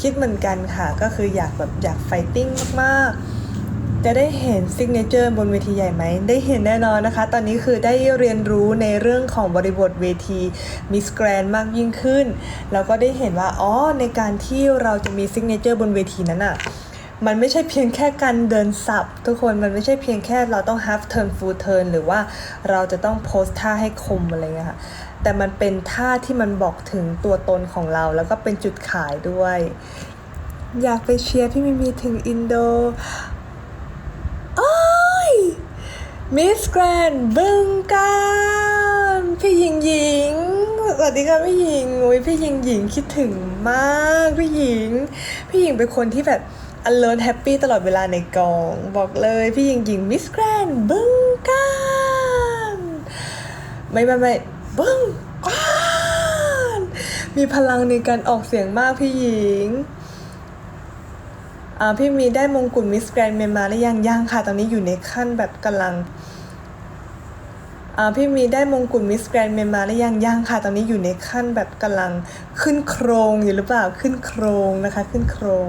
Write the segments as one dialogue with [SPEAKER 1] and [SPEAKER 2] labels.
[SPEAKER 1] คิดเหมือนกันค่ะ ก็คืออยากแบบอยากไฟติ้งมากๆ จะได้เห็นซิกเนเจอร์บนเวทีใหญ่ไหม ได้เห็นแน่นอนนะคะ ตอนนี้คือได้เรียนรู้ในเรื่องของบริบทเวทีมิสแกรนมากยิ่งขึ้น แล้วก็ได้เห็นว่า อ๋อ ในการที่เราจะมีซิกเนเจอร์บนเวทีนั้นอะ มันไม่ใช่เพียงแค่การเดินสับทุกคนมันไม่ใช่เพียงแค่เราต้อง half turn full turn หรือว่าเราจะต้องโพสท่าให้คมอะไรเงี้ยค่ะแต่มันเป็นท่าที่มันบอกถึงตัวตนของเรา แล้วก็เป็นจุดขายด้วย อยากไปเชียร์พี่มิมีถึงอินโดโอ้ยมิสแกรนบึงการพี่หญิงหญิงสวัสดีค่ะพี่หญิงโอ้ยพี่หญิงหญิงคิดถึงมากพี่หญิง พี่หญิงเป็นคนที่แบบ alert happy ตลอดเวลาในกอง บอกเลยพี่หญิงหญิงมิสแกรนบึงกานไม่ไม่ไม่บึงกานมีพลังในการออกเสียงมากพี่หญิงอ่าพี่มีได้มงกุฎมิสแกรนเมียนมาหรือยังยังค่ะ ตอนนี้อยู่ในขั้นแบบกำลัง พี่มีได้มงกุฎมิสแกรนเมียนมาหรือยังยังค่ะ ตอนนี้อยู่ในขั้นแบบกำลังขึ้นโครงอยู่หรือเปล่าขึ้นโครงนะคะ ขึ้นโครง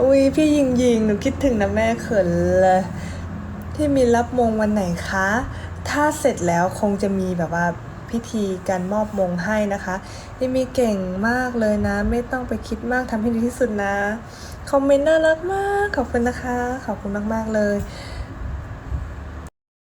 [SPEAKER 1] อุ้ยพี่ยิงยิงหนูคิดถึงนะแม่เขินเลยพี่มีรับมงวันไหนคะ ถ้าเสร็จแล้วคงจะมีแบบว่าพิธีการมอบมงให้นะคะพี่มีเก่งมากเลยนะ ไม่ต้องไปคิดมากทำให้ดีที่สุดนะคอมเมนต์น่ารักมากขอบคุณนะคะ ขอบคุณมากๆเลย